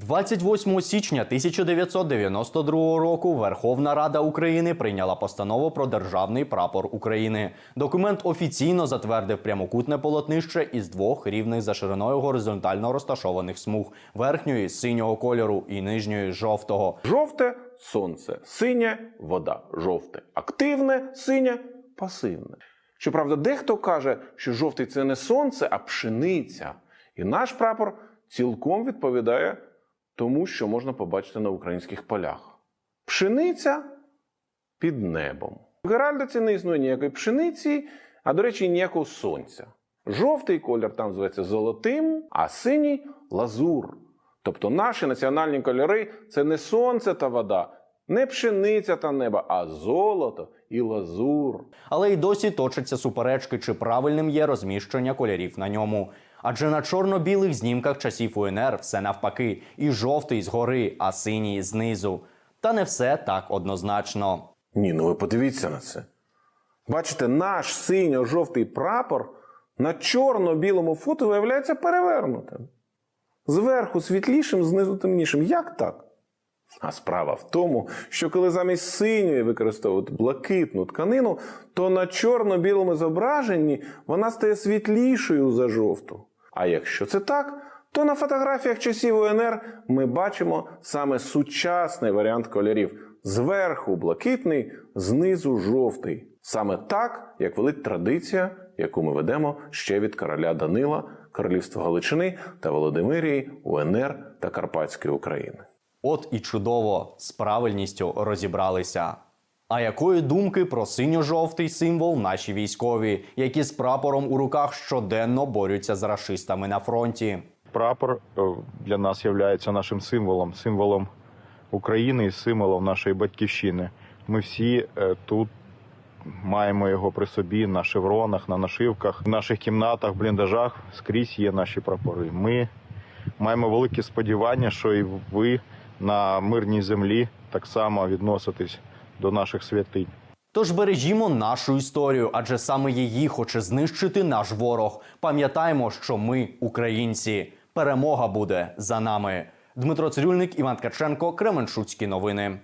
28 січня 1992 року Верховна Рада України прийняла постанову про державний прапор України. Документ офіційно затвердив прямокутне полотнище із двох рівних за шириною горизонтально розташованих смуг верхньої синього кольору і нижньої жовтого. Жовте сонце, синє вода. Жовте активне, синє пасивне. Щоправда, дехто каже, що жовтий це не сонце, а пшениця. І наш прапор цілком відповідає тому, що можна побачити на українських полях. Пшениця під небом. В Геральдиці не існує ніякої пшениці, а до речі, ніякого сонця. Жовтий колір там зветься золотим, а синій лазур. Тобто наші національні кольори це не сонце та вода, не пшениця та небо, а золото і лазур. Але й досі точаться суперечки, чи правильним є розміщення кольорів на ньому. Адже на чорно-білих знімках часів УНР все навпаки, і жовтий згори, а синій знизу. Та не все так однозначно. Ні, ну ви подивіться на це. Бачите, наш синьо-жовтий прапор на чорно-білому фото виявляється перевернутим. Зверху світлішим, знизу темнішим. Як так? А справа в тому, що коли замість синьої використовувати блакитну тканину, то на чорно-білому зображенні вона стає світлішою за жовту. А якщо це так, то на фотографіях часів УНР ми бачимо саме сучасний варіант кольорів: зверху блакитний, знизу жовтий. Саме так, як велить традиція, яку ми ведемо ще від короля Данила, королівства Галичини та Володимирії, УНР та Карпатської України. От і чудово, з правильністю розібралися. А якої думки про синьо-жовтий символ наші військові, які з прапором у руках щоденно борються з рашистами на фронті? Прапор е, для нас є нашим символом, символом України і символом нашої батьківщини. Ми всі е, тут маємо його при собі на шевронах, на нашивках, в наших кімнатах, бліндажах скрізь є наші прапори. Ми маємо велике сподівання, що і ви на мирній землі так само відноситесь до наших святинь. Тож бережімо нашу історію, адже саме її хоче знищити наш ворог. Пам'ятаємо, що ми українці. Перемога буде за нами. Дмитро Цирюльник, Іван Ткаченко, Кременчуцькі новини.